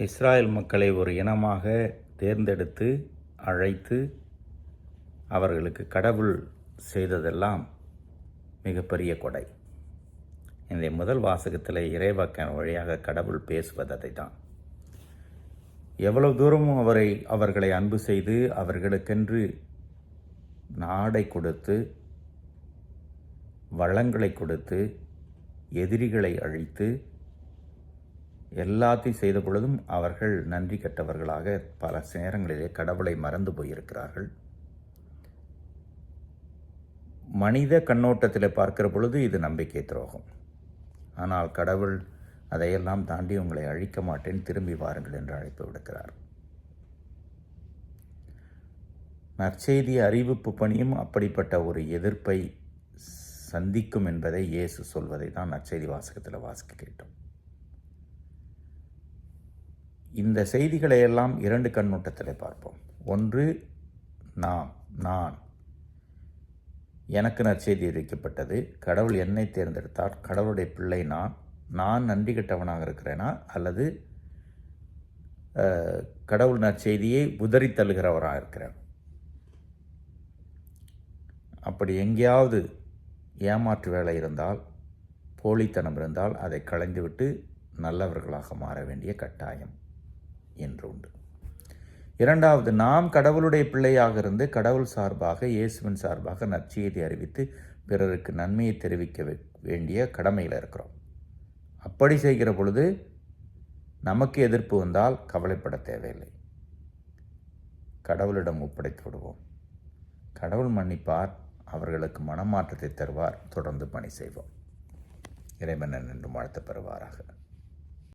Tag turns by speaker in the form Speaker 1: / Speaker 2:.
Speaker 1: Israel மக்களை ஒரு இனமாக தேர்ந்தெடுத்து அழைத்து அவர்களுக்கு கடவுள் செய்ததெல்லாம் மிகப்பெரிய கொடை. இந்த முதல் வாசகத்தில் இறைவாக்கன் வழியாக கடவுள் பேசுவதை தான் எவ்வளவு தூரமும் அவரை அவர்களை அன்பு செய்து அவர்களுக்கென்று நாடை கொடுத்து வளங்களை கொடுத்து எதிரிகளை அழித்து எல்லாத்தையும் செய்த பொழுதும் அவர்கள் நன்றி கெட்டவர்களாக பல நேரங்களிலே கடவுளை மறந்து போயிருக்கிறார்கள். மனித கண்ணோட்டத்தில் பார்க்கிற பொழுது இது நம்பிக்கை துரோகம். ஆனால் கடவுள் அதையெல்லாம் தாண்டி உங்களை அழிக்க மாட்டேன் திரும்பி வாருங்கள் என்று அழைப்பு விடுக்கிறார். நற்செய்தி அறிவிப்பு பணியும் அப்படிப்பட்ட ஒரு எதிர்ப்பை சந்திக்கும் என்பதை இயேசு சொல்வதை தான் நற்செய்தி வாசகத்தில் வாசிக்க கேட்டோம். இந்த செய்திகளை எல்லாம் இரண்டு கண்ணோட்டத்தில் பார்ப்போம். ஒன்று நாம் நான். எனக்கு நற்செய்தி அறிவிக்கப்பட்டது. கடவுள் என்னை தேர்ந்தெடுத்தார். கடவுளுடைய பிள்ளை நான். நான் நன்றி கெட்டவனாக இருக்கிறேனா? அல்லது கடவுள் நற்செய்தியை உதறி தள்ளுகிறவராக இருக்கிறேன் அப்படி எங்கேயாவது ஏமாற்று வேலை இருந்தால் போலித்தனம் இருந்தால் அதை களைந்துவிட்டு நல்லவர்களாக மாற வேண்டிய கட்டாயம். என்று உண்டு இரண்டாவது நாம் கடவுளுடைய பிள்ளையாக இருந்து கடவுள் சார்பாக இயேசுவின் சார்பாக நற்செய்தி அறிவித்து பிறருக்கு நன்மையை தெரிவிக்க வேண்டிய கடமையில் இருக்கிறோம். அப்படி செய்கிற பொழுது நமக்கு எதிர்ப்பு வந்தால் கவலைப்பட தேவையில்லை. கடவுளிடம் ஒப்படைத்து விடுவோம். கடவுள் மன்னிப்பார் அவர்களுக்கு மனமாற்றத்தை தருவார் தொடர்ந்து பணி செய்வோம். இறைவன் என்று வாழ்த்து பெறுவாராக.